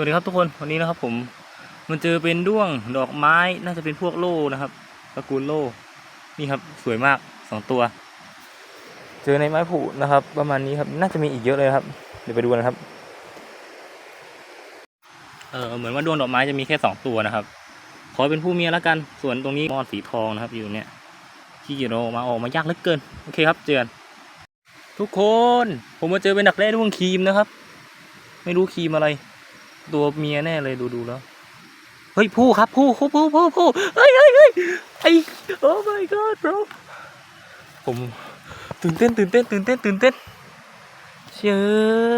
วัสดีครับทุกคนวันนี้นะครับผมมันเจอเป็นด้วงดอกไม้น่าจะเป็นพวกโล่นะครับตระกูลโล่นี่ครับสวยมากสองตัว เจอในไม้ผุนะครับ ประมาณนี้ครับน่าจะมีอีกเยอะเลยครับ เดี๋ยวไปดูนะครับเออเหมือนว่าด้วงดอกไม้จะมีแค่สองตัวนะครับ ขอเป็นผู้เมียแล้วกันส่วนตรงนี้มอนสีทองนะครับ อยู่เนี่ยขี้เกียจเอามาออกมายากเหลือเกินโอเคครับเจอกันทุกคน ผมมาเจอเป็นดักแร้ด้วงครีมนะครับ ไม่รู้ครีมอะไร ตัวเมียแน่เลยดูดูแล้ว เฮ้ยผู้ครับผู้ผู้ผู้ผู้ผู้เฮ้ยเฮ้ยเฮ้ยไอโอ้ my god bro ผมตื่นเต้นตื่นเต้นตื่นเต้นตื่นเต้นเชื่อ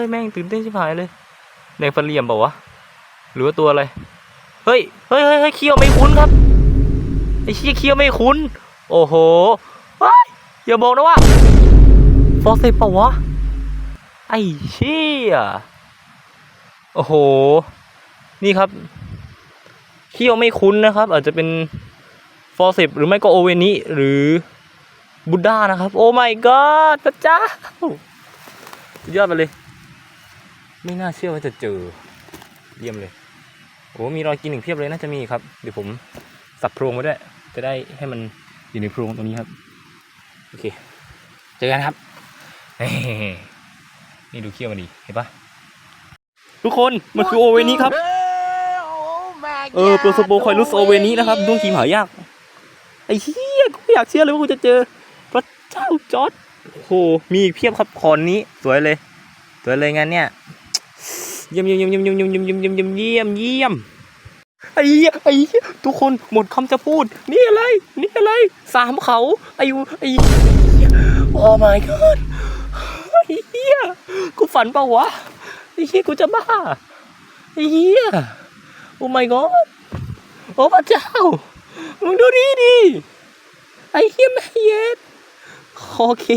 แม่งตื่นเต้นชิบหายเลยในฟันเหลี่ยมเปล่าวะหรือว่าตัวอะไรเฮ้ยเฮ้ยเฮ้ยเคี้ยวไม่คุ้นครับไอเชี่ยเคี้ยวไม่คุ้น โอ้โหเฮ้ยอย่าบอกนะว่าฟอสเซปเปล่าวะไอเชี่ย โอ้โห นี่ครับเคี้ยวไม่คุ้นนะครับ อาจจะเป็นฟอร์เซปหรือไม่ก็โอเวนิหรือบุดด้านะครับ โอ้ my god พระเจ้าสุดยอดไปเลย ไม่น่าเชื่อว่าจะเจอเยี่ยมเลย โอ้มีรอยกินหนึ่งเพียบเลยน่าจะมีครับ เดี๋ยวผมสับโพรงไว้ด้วย จะได้ให้มันอยู่ในโพรงตรงนี้ครับ โอเค เจอกันครับ นี่ดูเขี้ยวมันดี เห็นปะ ทุกคนมันคือโอเวนี้ครับเออโปรโซโปคอยลุสโอเวนี้นะครับดวงครีมหายากไอ้เหี้ยกูไม่อยากเชื่อเลยว่ากูจะเจอพระเจ้าจอร์ดโอ้โหมีอีกเพียบครับคอนนี้สวยเลยสวยเลยงานเนี่ยเยี่ยมเยี่ยมเยี่ยมเยี่ยมเยี่ยมเยี่ยมเยี่ยมเยี่ยมเยี่ยมเยี่ยมเยี่ยมไอ้เหี้ยไอ้เหี้ยทุกคนหมดคำจะพูด นี่อะไร นี่อะไรสามเขาไอ้ไอ้โอ้ my god ไอ้เหี้ยกูฝันเปล่าวะไอ้ เหี้ยกูจะบ้าไอ้เหี้ยโอ้ my god โอ้พระเจ้า มึงดูนี่ดิไอ้เหี้ยแม่เย็ดโอเค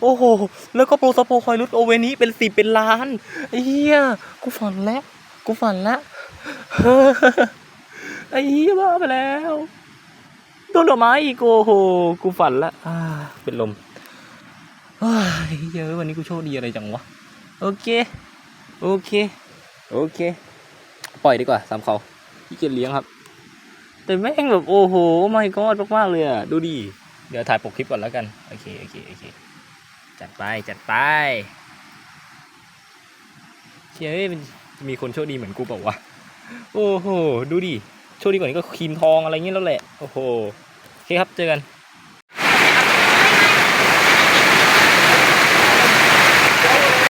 โอ้โห แล้วก็โปรสโปคอยรุดโอเวนี้เป็นสิบเป็นล้านไอ้เหี้ยกูฝันแล้ว กูฝันแล้วไอ้เหี้ยบ้าไปแล้วโดนดอกไม้อีกโอ้โห กูฝันละอ่าเป็นลมเฮ้ยเยอะวันนี้กูโชคดีอะไรจังวะ โอเค โอเค โอเค ปล่อยดีกว่าสามเขาที่เกียจเลี้ยงครับ แต่แม่งแบบโอ้โหไม่กอดมากๆเลยอะ ดูดิ เดี๋ยวถ่ายปกคลิปก่อนแล้วกัน โอเค โอเค โอเค จัดไป จัดไปเชื่ยมันจะมีคนโชคดีเหมือนกูเปล่าวะ โอ้โห ดูดิ โชคดีกว่านี้ก็ครีมทองอะไรเงี้ยแล้วแหละ โอ้โห โอเคครับ เจอกัน